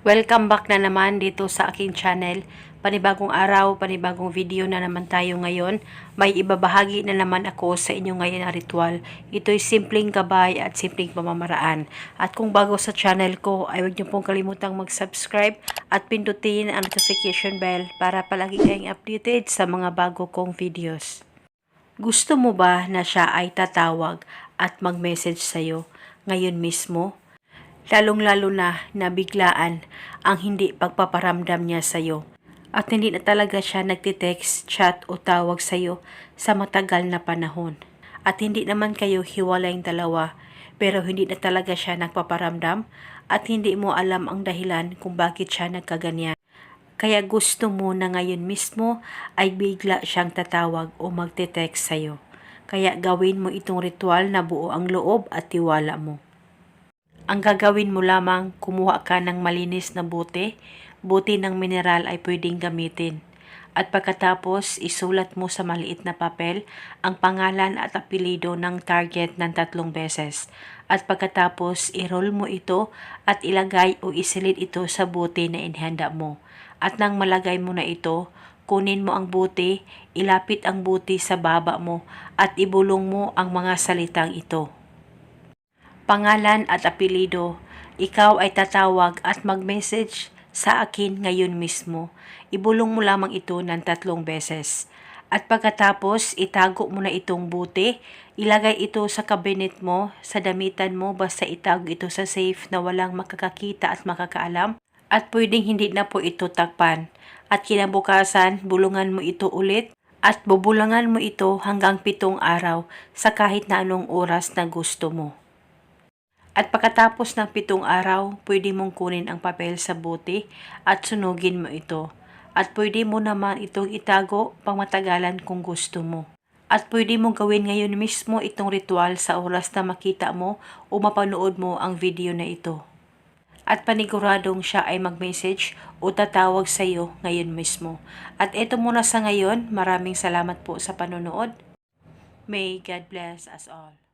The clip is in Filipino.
Welcome back na naman dito sa aking channel. Panibagong araw, panibagong video na naman tayo ngayon. May ibabahagi na naman ako sa inyo ngayon na ritual. Ito'y simpleng gabay at simpleng pamamaraan. At kung bago sa channel ko, ay huwag niyo pong kalimutang mag-subscribe at pindutin ang notification bell para palagi kayong updated sa mga bago kong videos. Gusto mo ba na siya ay tatawag at mag-message sa'yo ngayon mismo? Lalong-lalo na nabiglaan ang hindi pagpaparamdam niya sa'yo. At hindi na talaga siya nagtitext, chat o tawag sa'yo sa matagal na panahon. At hindi naman kayo hiwalayng dalawa, pero hindi na talaga siya nagpaparamdam at hindi mo alam ang dahilan kung bakit siya nagkaganyan. Kaya gusto mo na ngayon mismo ay bigla siyang tatawag o magte-text sa'yo. Kaya gawin mo itong ritual na buo ang loob at tiwala mo. Ang gagawin mo lamang, kumuha ka ng malinis na bote. Bote ng mineral ay pwedeng gamitin. At pagkatapos, isulat mo sa maliit na papel ang pangalan at apelido ng target ng tatlong beses. At pagkatapos, i-roll mo ito at ilagay o isilid ito sa bote na inihanda mo. At nang malagay mo na ito, kunin mo ang bote, ilapit ang bote sa baba mo at ibulong mo ang mga salitang ito pangalan at apelido, ikaw ay tatawag at mag-message sa akin ngayon mismo. Ibulong mo lamang ito ng tatlong beses. At pagkatapos, itago mo na itong buti, ilagay ito sa cabinet mo, sa damitan mo, basta itago ito sa safe na walang makakakita at makakaalam. At pwedeng hindi na po ito takpan. At kinabukasan, bulungan mo ito ulit at bubulangan mo ito hanggang pitong araw sa kahit na anong oras na gusto mo. At pagkatapos ng pitong araw, pwede mong kunin ang papel sa bote at sunugin mo ito. At pwede mo naman itong itago pangmatagalan kung gusto mo. At pwede mong gawin ngayon mismo itong ritual sa oras na makita mo o mapanood mo ang video na ito. At paniguradong siya ay mag-message o tatawag sa iyo ngayon mismo. At ito muna sa ngayon, maraming salamat po sa panonood. May God bless us all.